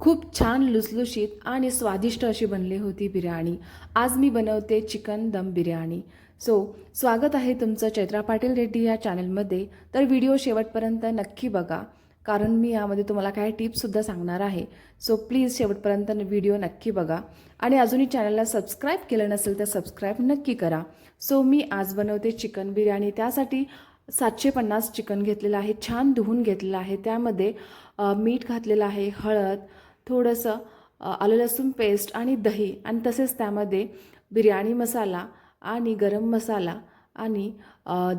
खूप छान लुसलुशीत आणि स्वादिष्ट अशी बनली होती बिर्याणी. आज मी बनवते चिकन दम बिर्याणी. सो स्वागत आहे तुमचं चैत्रा पाटील रेड्डी या चॅनलमध्ये. तर व्हिडिओ शेवटपर्यंत नक्की बघा कारण मी यामध्ये तुम्हाला काही टिप्ससुद्धा सांगणार आहे. सो प्लीज शेवटपर्यंत व्हिडिओ नक्की बघा. आणि अजूनही चॅनलला सबस्क्राईब केलं नसेल तर सबस्क्राईब नक्की करा. सो मी आज बनवते चिकन बिर्याणी. त्यासाठी सातशे पन्नास चिकन घेतलेलं आहे छान धुवून घेतलेलं आहे. त्यामध्ये मीठ घातलेलं आहे हळद थोडंसं आलं लसूण पेस्ट आणि दही आणि तसेच त्यामध्ये बिर्याणी मसाला आणि गरम मसाला आणि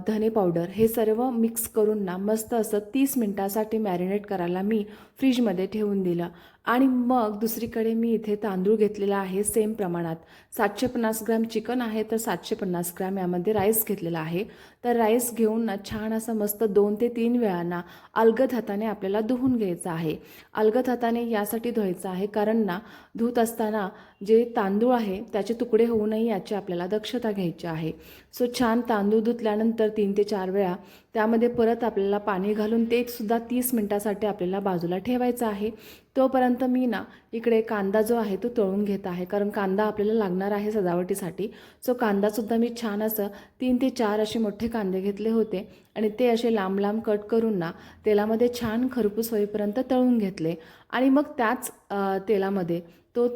धने पावडर हे सर्व मिक्स करून ना मस्त असं तीस मिनटासाठी मॅरिनेट करायला मी फ्रीजमध्ये ठेवून दिलं. आणि मग दुसरीकडे मी इथे तांदूळ घेतलेला आहे सेम प्रमाणात. सातशे पन्नास ग्रॅम चिकन आहे तर सातशे पन्नास ग्रॅम यामध्ये राईस घेतलेला आहे. तर राईस घेऊन ना छान असं मस्त दोन ते तीन वेळांना अलगद हाताने आपल्याला धुवून घ्यायचं आहे. अलगद हाताने यासाठी धुवायचं आहे कारण ना धुत असताना जे तांदूळ आहे त्याचे तुकडे होऊ नये याची आपल्याला दक्षता घ्यायची आहे. सो छान तांदूळ त्यानंतर तीन ते चार वेळा त्यामध्ये परत आपल्याला पाणी घालून ते सुद्धा तीस मिनटासाठी आपल्याला बाजूला ठेवायचं आहे. तोपर्यंत मी ना इकडे कांदा जो आहे तो तळून घेत आहे. कारण कांदा आपल्याला लागणार आहे सजावटीसाठी. सो कांदासुद्धा मी छान असं तीन ते चार असे मोठे कांदे घेतले होते. आणि ते असे लांब लांब कट करून ना तेलामध्ये छान खरपूस होईपर्यंत तळून घेतले. आणि मग त्याच तेलामध्ये तो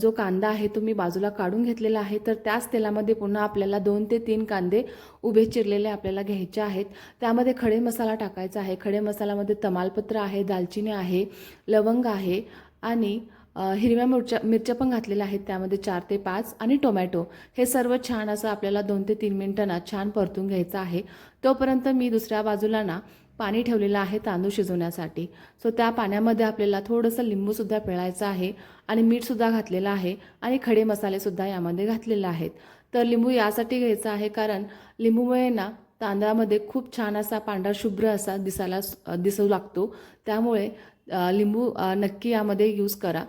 जो कांदा आहे तो मी बाजूला काढून घेतलेला आहे. तर त्याच तेलामध्ये पुन्हा आपल्याला दोन ते तीन कांदे उभे चिरलेले आपल्याला घ्यायचे आहेत. त्यामध्ये खडे मसाला टाकायचा आहे. खडे मसाल्यामध्ये तमालपत्र आहे दालचिनी आहे लवंग आहे आणि हिरव्या मिरच्या मिरच्या पण घातलेल्या आहेत. त्यामध्ये चार ते पाच आणि टोमॅटो. हे सर्व छान असं आपल्याला दोन ते तीन मिनटांना छान परतून घ्यायचं आहे. तोपर्यंत मी दुसऱ्या बाजूला ना पाणी ठेवलेलं आहे तांदूळ शिजवण्यासाठी. सो त्या पाण्यामध्ये आपल्याला थोडंसं लिंबूसुद्धा पिळायचं आहे आणि मीठसुद्धा घातलेलं आहे आणि खडे मसालेसुद्धा यामध्ये घातलेले आहेत. तर लिंबू यासाठी घ्यायचं आहे कारण लिंबूमुळे ना तांदळामध्ये खूप छान असा पांढरा शुभ्र असा दिसायला दिसू लागतो. त्यामुळे लिंबू नक्की यामध्ये यूज करा.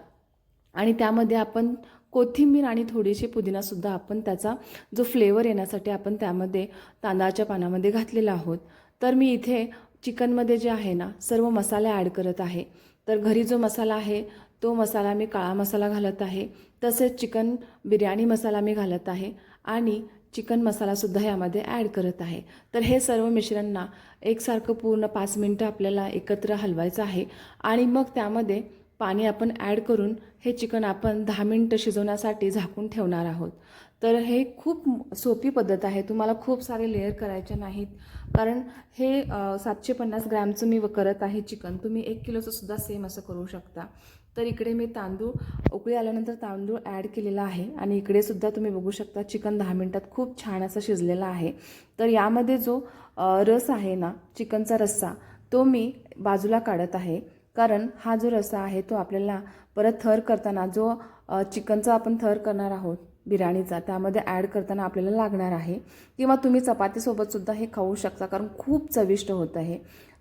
आणि त्यामध्ये आपण कोथिंबीर आणि थोडीशी पुदिनासुद्धा आपण त्याचा जो फ्लेवर येण्यासाठी आपण त्यामध्ये तांदळाच्या पानामध्ये घातलेला आहोत. तर मी इथे चिकनमध्ये जे आहे ना सर्व मसाले ॲड करत आहे. तर घरी जो मसाला आहे तो मसाला मी काळा मसाला घालत आहे. तसेच चिकन बिर्याणी मसाला मी घालत आहे आणि चिकन मसालासुद्धा यामध्ये ॲड करत आहे. तर हे सर्व मिश्रणना एकसारखं पूर्ण पाच मिनटं आपल्याला एकत्र हलवायचं आहे आणि मग त्यामध्ये पाणी आपण ॲड करून हे चिकन आपण दहा मिनटं शिजवण्यासाठी झाकून ठेवणार आहोत. तर हे खूप सोपी पद्धत आहे. तुम्हाला खूप सारे लेअर करायचे नाहीत. कारण हे सातशे पन्नास ग्रॅमचं मी करत आहे चिकन. तुम्ही एक किलोचं सुद्धा सेम असं करू शकता. तर इकडे मी तांदूळ उकळी आल्यानंतर तांदूळ ॲड केलेला आहे. आणि इकडे सुद्धा तुम्ही बघू शकता चिकन दहा मिनटात खूप छान असं शिजलेलं आहे. तर यामध्ये जो रस आहे ना चिकनचा रस्सा तो मी बाजूला काढत आहे. कारण हा जो रस्सा आहे तो आपल्याला परत थर करताना जो चिकनचा आपण थर करणार आहोत बिर्याणीचा त्यामध्ये ॲड करताना आपल्याला लागणार आहे. किंवा तुम्ही चपातीसोबतसुद्धा हे खाऊ शकता कारण खूप चविष्ट होत आहे.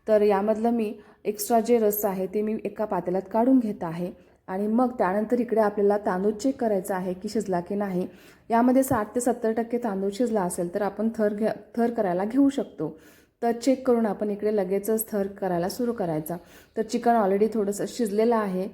तर यामधलं मी एक्स्ट्रा जे रस आहे ते मी एका पातेल्यात काढून घेत आहे. आणि मग त्यानंतर इकडे आपल्याला तांदूळ चेक करायचा आहे की शिजला की नाही. यामध्ये साठ ते सत्तर टक्के तांदूळ शिजला असेल तर आपण थर घ्या थर करायला घेऊ शकतो. तर चेक करून आपण इकडे लगेचच थर करायला सुरू करायचा. तर चिकन ऑलरेडी थोडंसं शिजलेलं आहे.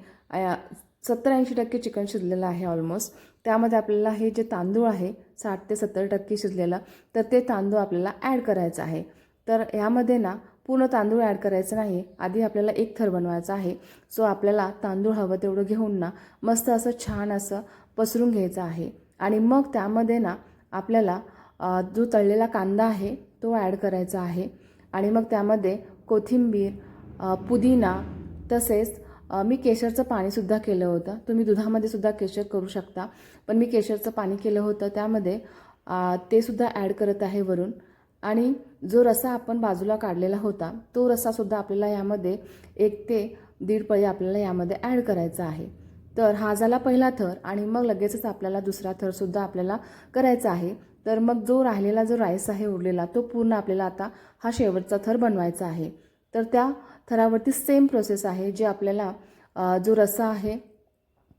सत्तर ऐंशी टक्के चिकन शिजलेलं आहे ऑलमोस्ट त्यामध्ये आपल्याला हे जे तांदूळ आहे साठ ते सत्तर टक्के शिजलेलं तर ते तांदूळ आपल्याला ॲड करायचं आहे. तर ह्यामध्ये ना पूर्ण तांदूळ ॲड करायचं नाही. आधी आपल्याला एक थर बनवायचा आहे. सो आपल्याला तांदूळ हवं तेवढं घेऊन ना मस्त असं छान असं पसरून घ्यायचं आहे. आणि मग त्यामध्ये ना आपल्याला जो तळलेला कांदा आहे तो ॲड करायचा आहे. आणि मग त्यामध्ये कोथिंबीर पुदिना तसेच मी केशरचं पाणीसुद्धा केलं होतं. तुम्ही दुधामध्ये सुद्धा केशर करू शकता. पण मी केशरचं पाणी केलं होतं. त्यामध्ये ते सुद्धा ॲड करत आहे वरून. आणि जो रसा आपण बाजूला काढलेला होता तो रस्सासुद्धा आपल्याला यामध्ये एक ते दीड पळी आपल्याला यामध्ये ॲड करायचा आहे. तर हा झाला पहिला थर आणि मग लगेचच आपल्याला दुसरा थरसुद्धा आपल्याला करायचा आहे. तर मग जो राहिलेला जो राईस आहे उरलेला तो पूर्ण आपल्याला आता हा शेवटचा थर बनवायचा आहे. तर त्या थरावरती सेम प्रोसेस आहे जे आपल्याला जो रस्सा आहे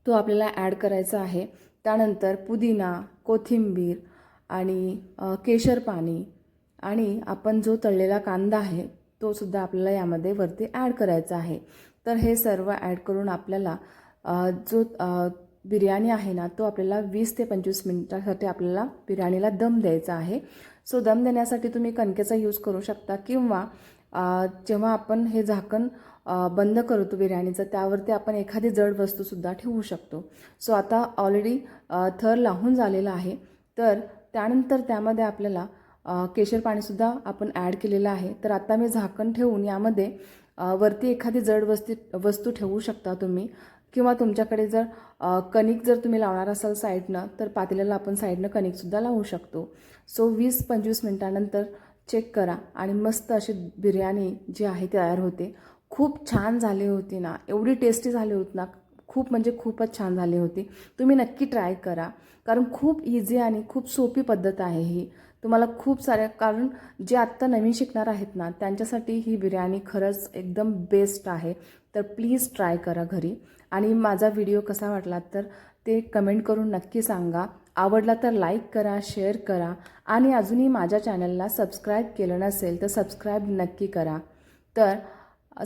तो आपल्याला ॲड करायचा आहे. त्यानंतर पुदिना कोथिंबीर आणि केशर पाणी आणि आपण जो तळलेला कांदा आहे तो सुद्धा आपल्याला यामध्ये वरती ॲड करायचा आहे. तर हे सर्व ॲड करून आपल्याला जो बिर्याणी आहे ना तो आपल्याला वीस ते पंचवीस मिनिटासाठी आपल्याला बिर्याणीला दम द्यायचा आहे. सो दम देण्यासाठी तुम्ही कणकेचा यूज करू शकता किंवा जेव्हा आपण हे झाकण बंद करतो बिर्याणीचं त्यावरती आपण एखादी जड वस्तूसुद्धा ठेवू शकतो. सो आता ऑलरेडी थर लावून झालेला आहे. तर त्यानंतर त्यामध्ये आपल्याला केशर पाणीसुद्धा आपण ॲड केलेलं आहे. तर आता मी झाकण ठेवून यामध्ये वरती एखादी जड वस्ती वस्तू ठेवू शकता तुम्ही. किंवा तुमच्याकडे जर कणिक जर तुम्ही लावणार असाल साईडनं तर पातेल्याला आपण साईडनं कणिकसुद्धा लावू शकतो. सो वीस पंचवीस मिनटानंतर चेक करा आणि मस्त अशी बिर्याणी जी आहे ती तयार होते. खूप छान झाली होती ना एवढी टेस्टी झाली होती ना खूप म्हणजे खूपच छान झाली होती. तुम्ही नक्की ट्राय करा कारण खूप इझी आणि खूप सोपी पद्धत आहे ही. तुम्हाला खूप साऱ्या कारण जे आत्ता नवीन शिकणार आहेत ना त्यांच्यासाठी ही बिर्याणी खरंच एकदम बेस्ट आहे. तर प्लीज ट्राय करा घरी. आणि माझा व्हिडिओ कसा वाटला तर ते कमेंट करून नक्की सांगा. आवडला तर लाईक करा शेअर करा आणि अजूनही माझ्या चॅनलला सबस्क्राईब केलं नसेल तर सबस्क्राईब नक्की करा. तर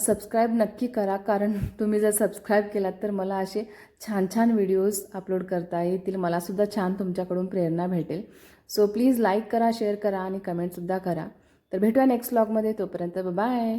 सबस्क्राईब नक्की करा कारण तुम्ही जर सबस्क्राईब केलात तर मला असे छान छान व्हिडिओज अपलोड करता येतील. मलासुद्धा छान तुमच्याकडून प्रेरणा भेटेल. सो प्लीज लाईक करा शेअर करा आणि कमेंटसुद्धा करा. तर भेटूया नेक्स्ट व्लॉगमध्ये तोपर्यंत बाय